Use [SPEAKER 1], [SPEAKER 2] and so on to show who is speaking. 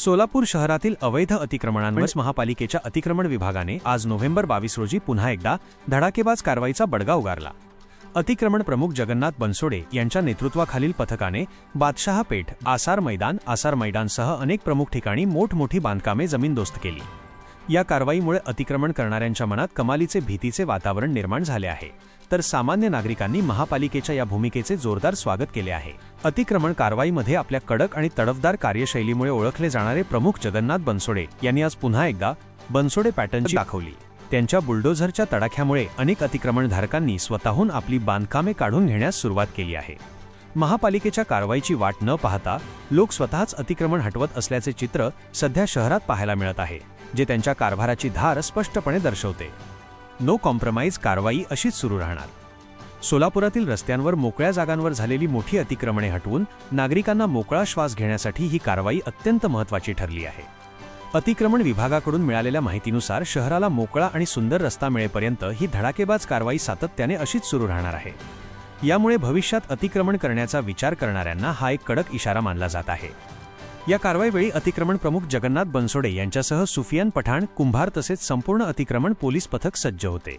[SPEAKER 1] सोलापूर शहरातील अवैध अतिक्रमणांवर महापालिकेच्या अतिक्रमण विभागाने आज नोव्हेंबर बावीस रोजी पुन्हा एकदा धडाकेबाज कारवाईचा बडगा उगारला. अतिक्रमण प्रमुख जगन्नाथ बनसोडे यांच्या नेतृत्वाखालील पथकाने बादशहा पेठ आसार मैदान आसार मैदानसह अनेक प्रमुख ठिकाणी मोठमोठी बांधकामे जमीनदोस्त केली. या कारवाईमुळे अतिक्रमण करणाऱ्यांच्या मनात कमालीचे भीतीचे वातावरण निर्माण झाले आहे. तर सामान्य नागरिकांनी महापालिकेच्या या भूमिकेचे जोरदार स्वागत केले आहे. अतिक्रमण कारवाईमध्ये आपल्या कडक आणि तडफदार कार्यशैलीमुळे ओळखले जाणारे प्रमुख जगन्नाथ बनसोडे यांनी आज पुन्हा एकदा बनसोडे पॅटर्नची दाखवली. त्यांच्या बुलडोझरच्या तडाख्यामुळे अनेक अतिक्रमणधारकांनी स्वतःहून आपली बांधकामे काढून घेण्यास सुरुवात केली आहे. महापालिकेच्या कारवाईची वाट न पाहता लोक स्वतःच अतिक्रमण हटवत असल्याचे चित्र सध्या शहरात पाहायला मिळत आहे. जे त्यांच्या कारभाराची धार स्पष्टपणे दर्शवते. नो कॉम्प्रमाइज कारवाई अशीच सुरू राहणार. सोलापुरातील रस्त्यांवर मोकळ्या जागांवर झालेली मोठी अतिक्रमणे हटवून नागरिकांना मोकळा श्वास घेण्यासाठी ही कारवाई अत्यंत महत्त्वाची ठरली आहे. अतिक्रमण विभागाकडून मिळालेल्या माहितीनुसार शहराला मोकळा आणि सुंदर रस्ता मिळेपर्यंत ही धडाकेबाज कारवाई सातत्याने अशीच सुरू राहणार आहे. यामुळे भविष्यात अतिक्रमण करण्याचा विचार करणाऱ्यांना हा एक कडक इशारा मानला जात आहे. या कारवाईवेळी अतिक्रमण प्रमुख जगन्नाथ बनसोडे यांच्यासह सुफियान पठाण कुंभार तसेच संपूर्ण अतिक्रमण पोलीस पथक सज्ज होते.